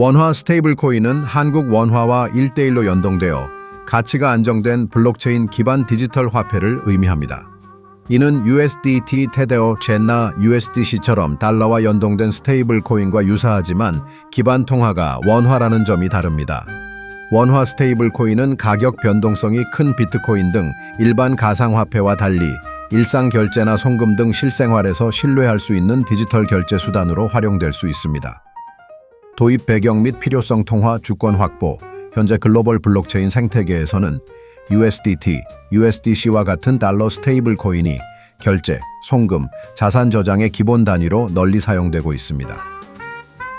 원화 스테이블 코인은 한국 원화와 1대1로 연동되어 가치가 안정된 블록체인 기반 디지털 화폐를 의미합니다. 이는 USDT, 테데오, 젠나, USDC처럼 달러와 연동된 스테이블 코인과 유사하지만 기반 통화가 원화라는 점이 다릅니다. 원화 스테이블 코인은 가격 변동성이 큰 비트코인 등 일반 가상화폐와 달리 일상 결제나 송금 등 실생활에서 신뢰할 수 있는 디지털 결제 수단으로 활용될 수 있습니다. 도입 배경 및 필요성 통화 주권 확보, 현재 글로벌 블록체인 생태계에서는 USDT, USDC와 같은 달러 스테이블 코인이 결제, 송금, 자산 저장의 기본 단위로 널리 사용되고 있습니다.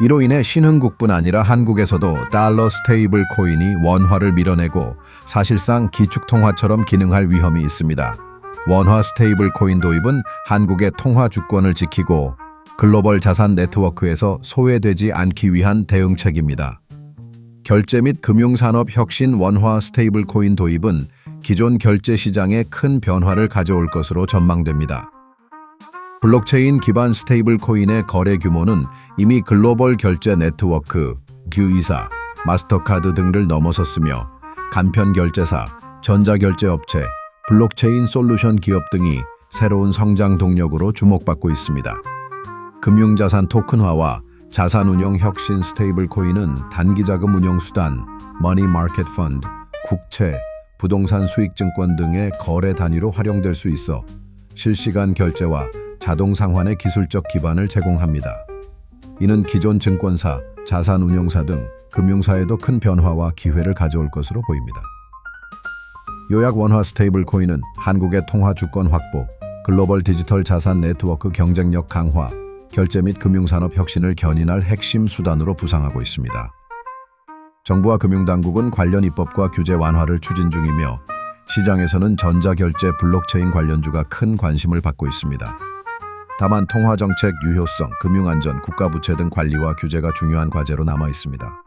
이로 인해 신흥국뿐 아니라 한국에서도 달러 스테이블 코인이 원화를 밀어내고 사실상 기축통화처럼 기능할 위험이 있습니다. 원화 스테이블 코인 도입은 한국의 통화 주권을 지키고 글로벌 자산 네트워크에서 소외되지 않기 위한 대응책입니다. 결제 및 금융산업 혁신 원화 스테이블 코인 도입은 기존 결제 시장에 큰 변화를 가져올 것으로 전망됩니다. 블록체인 기반 스테이블 코인의 거래 규모는 이미 글로벌 결제 네트워크, 규이사, 마스터카드 등을 넘어섰으며 간편 결제사, 전자결제 업체, 블록체인 솔루션 기업 등이 새로운 성장 동력으로 주목받고 있습니다. 금융자산 토큰화와 자산운용 혁신 스테이블 코인은 단기자금 운용 수단, 머니 마켓 펀드, 국채, 부동산 수익증권 등의 거래 단위로 활용될 수 있어 실시간 결제와 자동 상환의 기술적 기반을 제공합니다. 이는 기존 증권사, 자산운용사 등 금융사에도 큰 변화와 기회를 가져올 것으로 보입니다. 요약 원화 스테이블 코인은 한국의 통화 주권 확보, 글로벌 디지털 자산 네트워크 경쟁력 강화, 결제 및 금융산업 혁신을 견인할 핵심 수단으로 부상하고 있습니다. 정부와 금융당국은 관련 입법과 규제 완화를 추진 중이며 시장에서는 전자결제 블록체인 관련주가 큰 관심을 받고 있습니다. 다만 통화정책 유효성, 금융안전, 국가부채 등 관리와 규제가 중요한 과제로 남아 있습니다.